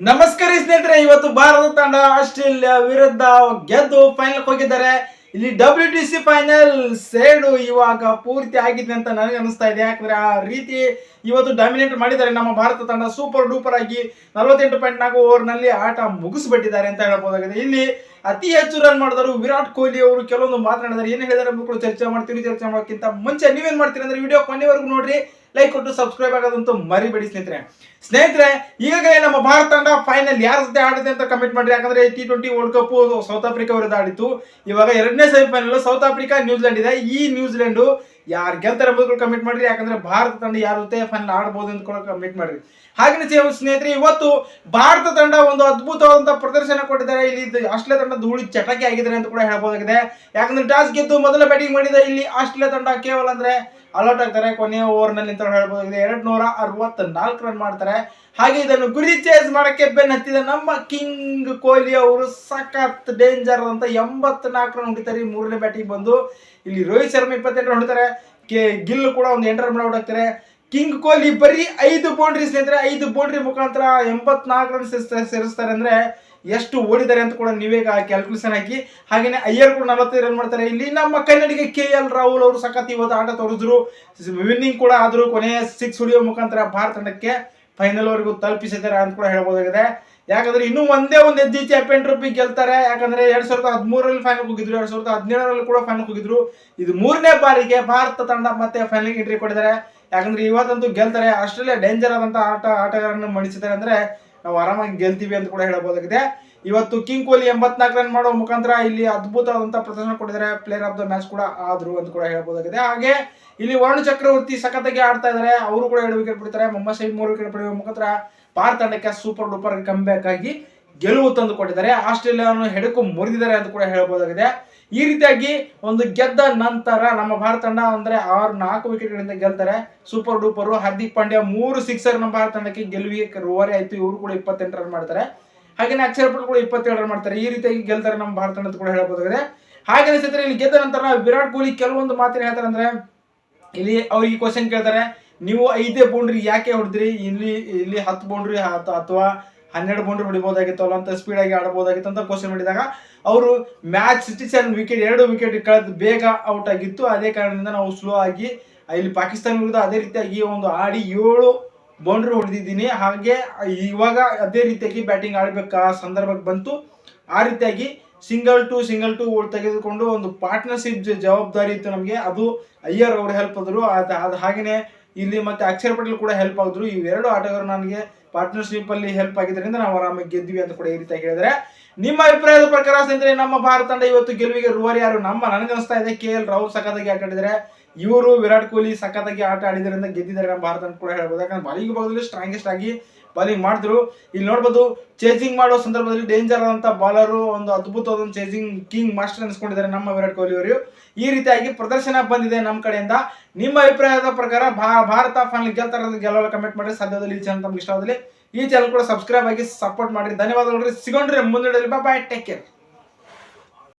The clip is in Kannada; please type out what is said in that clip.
ನಮಸ್ಕಾರ ಸ್ನೇಹಿತರೆ, ಇವತ್ತು ಭಾರತ ತಂಡ ಆಸ್ಟ್ರೇಲಿಯಾ ವಿರುದ್ಧ ಗೆದ್ದು ಫೈನಲ್ ಹೋಗಿದ್ದಾರೆ. ಇಲ್ಲಿ ಡಬ್ಲ್ಯೂ ಟಿ ಸಿ ಫೈನಲ್ ಸೇಡು ಇವಾಗ ಪೂರ್ತಿ ಆಗಿದೆ ಅಂತ ನನಗೆ ಅನಿಸ್ತಾ ಇದೆ. ಯಾಕಂದ್ರೆ ಆ ರೀತಿ ಇವತ್ತು ಡಾಮಿನೇಟ್ ಮಾಡಿದ್ದಾರೆ ನಮ್ಮ ಭಾರತ ತಂಡ. ಸೂಪರ್ ಡೂಪರ್ ಆಗಿ ನಲವತ್ತೆಂಟು ಪಾಯಿಂಟ್ ನಾಲ್ಕು ಓವರ್ನಲ್ಲಿ ಆಟ ಮುಗಿಸ್ಬಿಟ್ಟಿದ್ದಾರೆ ಅಂತ ಹೇಳ್ಬೋದಾಗಿದೆ. ಇಲ್ಲಿ ಅತಿ ಹೆಚ್ಚು ರನ್ ಮಾಡಿದ್ರು ವಿರಾಟ್ ಕೊಹ್ಲಿ ಅವರು. ಕೆಲವೊಂದು ಮಾತನಾಡಿದ್ದಾರೆ ಏನು ಹೇಳಿದಾರೆ ಮಕ್ಕಳು ಚರ್ಚೆ ಮಾಡ್ತೀವಿ ಚರ್ಚೆ ಮಾಡೋಕ್ಕಿಂತ ಮುಂಚೆ ನೀವೇನು ಮಾಡ್ತೀರಿ ಅಂದ್ರೆ ವಿಡಿಯೋ ಕೊನೆವರೆಗೂ ನೋಡ್ರಿ ಲೈಕ್ ಕೊಟ್ಟು ಸಬ್ಸ್ಕ್ರೈಬ್ ಆಗೋದಂತೂ ಮರಿಬೇಡಿ ಸ್ನೇಹಿತರೆ. ಸ್ನೇಹಿತರೆ, ಈಗಾಗಲೇ ನಮ್ಮ ಭಾರತ ತಂಡ ಫೈನಲ್ ಯಾರ ಜೊತೆ ಆಡಿದೆ ಅಂತ ಕಮೆಂಟ್ ಮಾಡಿರಿ. ಯಾಕಂದ್ರೆ T twenty world cup South Africa ವಿರುದ್ಧ ಆಡಿತ್ತು. ಇವಾಗ ಎರಡನೇ ಸೆಮಿಫೈನಲ್ ಸೌತ್ ಆಫ್ರಿಕಾ ನ್ಯೂಜಿಲೆಂಡ್ ಇದೆ. ಈ ನ್ಯೂಜಿಲೆಂಡ್ ಯಾರು ಗೆಲ್ತಾರೆ ಎಂಬುದು ಕಮೆಂಟ್ ಮಾಡ್ರಿ, ಯಾಕಂದ್ರೆ ಭಾರತ ತಂಡ ಯಾರ ಜೊತೆ ಫೈನಲ್ ಆಡ್ಬೋದು ಅಂತ ಕೂಡ ಕಮೆಂಟ್ ಮಾಡ್ರಿ. ಹಾಗೆ ಸ್ನೇಹಿತರೆ, ಇವತ್ತು ಭಾರತ ತಂಡ ಒಂದು ಅದ್ಭುತವಾದಂತಹ ಪ್ರದರ್ಶನ ಕೊಟ್ಟಿದ್ದಾರೆ. ಇಲ್ಲಿ ಆಸ್ಟ್ರೇಲಿಯಾ ತಂಡ ಧೂಳಿ ಚಟಕಿ ಆಗಿದ್ದಾರೆ ಅಂತ ಕೂಡ ಹೇಳ್ಬೋದಾಗಿದೆ. ಯಾಕಂದ್ರೆ ಟಾಸ್ ಗೆದ್ದು ಮೊದಲ ಬ್ಯಾಟಿಂಗ್ ಮಾಡಿದ ಇಲ್ಲಿ ಆಸ್ಟ್ರೇಲಿಯಾ ತಂಡ ಕೇವಲ ಅಂದ್ರೆ ಅಲೌಟ್ ಆಗ್ತಾರೆ, ಕೊನೆಯ ಓವರ್ನಲ್ಲಿ ಅಂತ ಹೇಳ್ಬೋದಾಗಿದೆ ಎರಡ್ ನೂರ ಅರವತ್ತ ನಾಲ್ಕು ರನ್ ಮಾಡ್ತಾರೆ. ಹಾಗೆ ಇದನ್ನು ಗುರಿ ಚೇಸ್ ಮಾಡಕ್ಕೆ ಬೆನ್ ಹತ್ತಿದ ನಮ್ಮ ಕಿಂಗ್ ಕೊಹ್ಲಿ ಅವರು ಸಖತ್ ಡೇಂಜರ್ ಅಂತ ಎಂಬತ್ನಾಲ್ಕು ರನ್ ಹೊಡಿತಾರೆ ಈ ಮೂರನೇ ಬ್ಯಾಟಿಂಗ್ ಬಂದು ಇಲ್ಲಿ ರೋಹಿತ್ ಶರ್ಮಾ ಇಪ್ಪತ್ತೆಂಟು ರನ್ ಹೊಡಿತಾರೆ. ಕೆ ಗಿಲ್ ಕೂಡ ಒಂದು ಎಂಟು ರನ್ ಔಟ್ ಕಿಂಗ್ ಕೊಹ್ಲಿ ಬರೀ ಐದು ಬೌಂಡ್ರಿ ಸ್ನೇಹಿತರೆ, ಐದು ಬೌಂಡ್ರಿ ಮುಖಾಂತರ ಎಂಬತ್ನಾಲ್ಕು ರನ್ ಸೇರಿಸ್ತಾರೆ ಅಂದ್ರೆ ಎಷ್ಟು ಓಡಿದ್ದಾರೆ ಅಂತ ಕೂಡ ನೀವೇ ಕ್ಯಾಲ್ಕುಲೇಷನ್ ಹಾಕಿ. ಹಾಗೇನೆ ಅಯ್ಯರ್ ಕೂಡ ನಲವತ್ತೈದು ರನ್ ಮಾಡ್ತಾರೆ. ಇಲ್ಲಿ ನಮ್ಮ ಕನ್ನಡಿಗ ಕೆ ಎಲ್ ರಾಹುಲ್ ಅವರು ಸಖತ್ ಇವತ್ತು ಆಟ ತೋರಿಸಿದ್ರು ವಿನ್ನಿಂಗ್ ಕೂಡ ಆದರೂ ಕೊನೆಯ ಸಿಕ್ಸ್ ಹೊಡೆಯುವ ಮುಖಾಂತರ ಭಾರತ ತಂಡಕ್ಕೆ ಫೈನಲ್ ವರೆಗೂ ತಲುಪಿಸಿದ್ದಾರೆ ಅಂತ ಕೂಡ ಹೇಳ್ಬೋದಾಗಿದೆ. ಯಾಕಂದ್ರೆ ಇನ್ನೂ ಒಂದೇ ಒಂದು ಹೆಜ್ಜೆ ಚಾಂಪಿಯನ್ ಟ್ರೋಫಿ ಗೆಲ್ತಾರೆ. ಯಾಕಂದ್ರೆ ಎರಡ್ ಸಾವಿರದ ಹದಿಮೂರರಲ್ಲಿ ಫೈನಲ್ ಹೋಗಿದ್ರು. ಎರಡ್ ಸಾವಿರದ ಹದಿನೇಳರಲ್ಲಿ ಕೂಡ ಫೈನಲ್ ಹೋಗಿದ್ರು. ಇದು ಮೂರನೇ ಬಾರಿಗೆ ಭಾರತ ತಂಡ ಮತ್ತೆ ಫೈನಲ್ ಎಂಟ್ರಿ ಕೊಟ್ಟಿದ್ದಾರೆ. ಯಾಕಂದ್ರೆ ಇವತ್ತಂತೂ ಗೆಲ್ತಾರೆ. ಆಸ್ಟ್ರೇಲಿಯಾ ಡೇಂಜರ್ ಆದಂತಹ ಆಟ ಆಟಗಾರರನ್ನು ಮಣಿಸಿದ್ದಾರೆ. ಅಂದ್ರೆ ನಾವು ಆರಾಮಾಗಿ ಗೆಲ್ತೀವಿ ಅಂತ ಕೂಡ ಹೇಳಬಹುದಾಗಿದೆ. ಇವತ್ತು ಕಿಂಗ್ ಕೊಹ್ಲಿ ಎಂಬತ್ನಾಲ್ಕು ರನ್ ಮಾಡೋ ಮುಖಾಂತರ ಇಲ್ಲಿ ಅದ್ಭುತವಾದಂತಹ ಪ್ರದರ್ಶನ ಕೊಟ್ಟಿದ್ದಾರೆ. ಪ್ಲೇಯರ್ ಆಫ್ ದ ಮ್ಯಾಚ್ ಕೂಡ ಆದ್ರು ಅಂತ ಕೂಡ ಹೇಳಬಹುದಾಗಿದೆ. ಹಾಗೆ ಇಲ್ಲಿ ವರುಣ್ ಚಕ್ರವರ್ತಿ ಸಖತ್ತಾಗಿ ಆಡ್ತಾ ಇದ್ದಾರೆ. ಅವರು ಕೂಡ ಎರಡು ವಿಕೆಟ್ ಬಿಡ್ತಾರೆ. ಮೊಹಮ್ಮದ್ ಶಹೀದ್ ಮೂರು ವಿಕೆಟ್ ಪಡೆಯುವ ಮುಖಾಂತರ ಭಾರತ ತಂಡಕ್ಕೆ ಸೂಪರ್ ಡೂಪರ್ ಕಂಬ್ಯಾಕ್ ಆಗಿ ಗೆಲುವು ತಂದು ಕೊಟ್ಟಿದ್ದಾರೆ ಆಸ್ಟ್ರೇಲಿಯಾವನ್ನು ಹೆಡಕು ಮುರಿದಿದ್ದಾರೆ ಅಂತ ಕೂಡ ಹೇಳ್ಬೋದಾಗಿದೆ ಈ ರೀತಿಯಾಗಿ ಒಂದು ಗೆದ್ದ ನಂತರ ನಮ್ಮ ಭಾರತ ತಂಡ ಅಂದ್ರೆ ಆರು, ನಾಲ್ಕು ವಿಕೆಟ್ಗಳಿಂದ ಗೆಲ್ತಾರೆ. ಸೂಪರ್ ಡೂಪರ್ ಹಾರ್ದಿಕ್ ಪಾಂಡ್ಯ ಮೂರು ಸಿಕ್ಸರ್ ನಮ್ಮ ಭಾರತ ತಂಡಕ್ಕೆ ಗೆಲುವಿಗೆ ರೂವಾರಿ ಆಯ್ತು. ಇವರು ಕೂಡ ಇಪ್ಪತ್ತೆಂಟು ರನ್ ಮಾಡ್ತಾರೆ. ಹಾಗೇನೆ ಅಕ್ಷರ ಪಟೇಲ್ ಕೂಡ ಇಪ್ಪತ್ತೇಳು ರನ್ ಮಾಡ್ತಾರೆ. ಈ ರೀತಿಯಾಗಿ ಗೆಲ್ತಾರೆ ನಮ್ಮ ಭಾರತ ತಂಡ ಕೂಡ ಹೇಳ್ಬೋದಾಗಿದೆ. ಹಾಗೆ ಸ್ನೇಹಿತರೆ, ಇಲ್ಲಿ ಗೆದ್ದ ನಂತರ ವಿರಾಟ್ ಕೊಹ್ಲಿ ಕೆಲವೊಂದು ಮಾತಿನ ಹೇಳ್ತಾರೆ ಅಂದ್ರೆ, ಇಲ್ಲಿ ಅವ್ರಿಗೆ ಕ್ವಶನ್ ಕೇಳ್ತಾರೆ, ನೀವು ಐದೇ ಬೌಂಡ್ರಿ ಯಾಕೆ ಹೊಡೆದ್ರಿ? ಇಲ್ಲಿ ಇಲ್ಲಿ ಹತ್ತು ಬೌಂಡ್ರಿ ಅಥವಾ ಹನ್ನೆರಡು ಬೌಂಡ್ರಿ ಹೊಡಿಬೋದಾಗಿತ್ತಲ್ಲ ಅಂತ ಸ್ಪೀಡಾಗಿ ಆಡಬಹುದಾಗಿತ್ತು ಅಂತ ಕ್ವಶನ್ ಮಾಡಿದಾಗ, ಅವರು ಮ್ಯಾಚ್ ಸಿಕ್ಸ್ಟಿ ಸೆವೆನ್ ವಿಕೆಟ್ ಎರಡು ವಿಕೆಟ್ ಕಳೆದು ಬೇಗ ಔಟ್ ಆಗಿತ್ತು. ಅದೇ ಕಾರಣದಿಂದ ನಾವು ಸ್ಲೋ ಆಗಿ, ಇಲ್ಲಿ ಪಾಕಿಸ್ತಾನ ವಿರುದ್ಧ ಅದೇ ರೀತಿಯಾಗಿ ಒಂದು ಆಡಿ ಏಳು ಬೌಂಡ್ರಿ ಹೊಡೆದಿದ್ದೀನಿ. ಹಾಗೆ, ಇವಾಗ ಅದೇ ರೀತಿಯಾಗಿ ಬ್ಯಾಟಿಂಗ್ ಆಡಬೇಕಾ ಸಂದರ್ಭಕ್ಕೆ ಬಂತು. ಆ ರೀತಿಯಾಗಿ ಸಿಂಗಲ್ ಟು ಸಿಂಗಲ್ ಟು ತೆಗೆದುಕೊಂಡು ಒಂದು ಪಾರ್ಟ್ನರ್ಶಿಪ್ ಜವಾಬ್ದಾರಿ ಇತ್ತು ನಮಗೆ. ಅದು ಅಯ್ಯರ್ ಅವರು ಹೆಲ್ಪ್ ಆದರು. ಅದು ಅದು ಹಾಗೇನೆ ಇಲ್ಲಿ ಮತ್ತೆ ಅಕ್ಷರ್ ಪಟೇಲ್ ಕೂಡ ಹೆಲ್ಪ್ ಆಗಿದ್ರು ಇವೆರಡು ಆಟಗಾರರು ನನಗೆ ಪಾರ್ಟ್ನರ್ಶಿಪ್ ಅಲ್ಲಿ ಹೆಲ್ಪ್ ಆಗಿದ್ದರಿಂದ ನಾವು ಆರಾಮಾಗಿ ಗೆದ್ವಿ ಅಂತ ಕೂಡ ಈ ರೀತಿಯಾಗಿ ಹೇಳಿದ್ರೆ. ನಿಮ್ಮ ಅಭಿಪ್ರಾಯದ ಪ್ರಕಾರ ಸ್ನೇಹಿತರೆ, ನಮ್ಮ ಭಾರತ ತಂಡ ಇವತ್ತು ಗೆಲುವಿಗೆ ರೂವಾರಿ ಯಾರು? ನಮ್ಮ ನನಗೆ ಅನಿಸ್ತಾ ಇದೆ ಕೆ ಎಲ್ ರಾಹುಲ್ ಸಖತ್ತಾಗಿ ಆಟ ಆಡಿದರೆ ಇವರು ವಿರಾಟ್ ಕೊಹ್ಲಿ ಸಖತ್ತಾಗಿ ಆಟ ಆಡಿದ್ರಿಂದ ಗೆದ್ದಿದ್ದಾರೆ ನಮ್ಮ ಭಾರತ ಕೂಡ ಹೇಳ್ಬೋದು. ಯಾಕಂದ್ರೆ ಬಾಲಿಂಗ್ ಭಾಗದಲ್ಲಿ ಸ್ಟ್ರಾಂಗೆಸ್ಟ್ ಆಗಿ ಬಾಲಿಂಗ್ ಮಾಡಿದ್ರು. ಇಲ್ಲಿ ನೋಡ್ಬೋದು ಚೇಸಿಂಗ್ ಮಾಡೋ ಸಂದರ್ಭದಲ್ಲಿ ಡೇಂಜರ್ ಆದಂತ ಬಾಲರು ಒಂದು ಅದ್ಭುತವಾದ ಚೇಸಿಂಗ್ ಕಿಂಗ್ ಮಾಸ್ಟರ್ ಅನ್ಸ್ಕೊಂಡಿದ್ದಾರೆ ನಮ್ಮ ವಿರಾಟ್ ಕೊಹ್ಲಿ ಅವರು. ಈ ರೀತಿಯಾಗಿ ಪ್ರದರ್ಶನ ಬಂದಿದೆ ನಮ್ಮ ಕಡೆಯಿಂದ. ನಿಮ್ಮ ಅಭಿಪ್ರಾಯದ ಪ್ರಕಾರ ಭಾರತ ಫೈನಲ್ ಗೆಲ್ತಾರ ಅಂತ ಗೆಲ್ಲಲು ಕಮೆಂಟ್ ಮಾಡಿ. ಸಾಧ್ಯದಲ್ಲಿ ಈ ಚಾನಲ್ ತಮ್ಗೆ ಇಷ್ಟವಾದಲ್ಲಿ ಈ ಚಾನಲ್ ಕೂಡ ಸಬ್ಸ್ಕ್ರೈಬ್ ಆಗಿ ಸಪೋರ್ಟ್ ಮಾಡಿ ಧನ್ಯವಾದಗಳು ಸಿಗೋಣ್ರಿ ಮುಂದೆ ಬಾಯ್ ಟೇಕ್ ಕೇರ್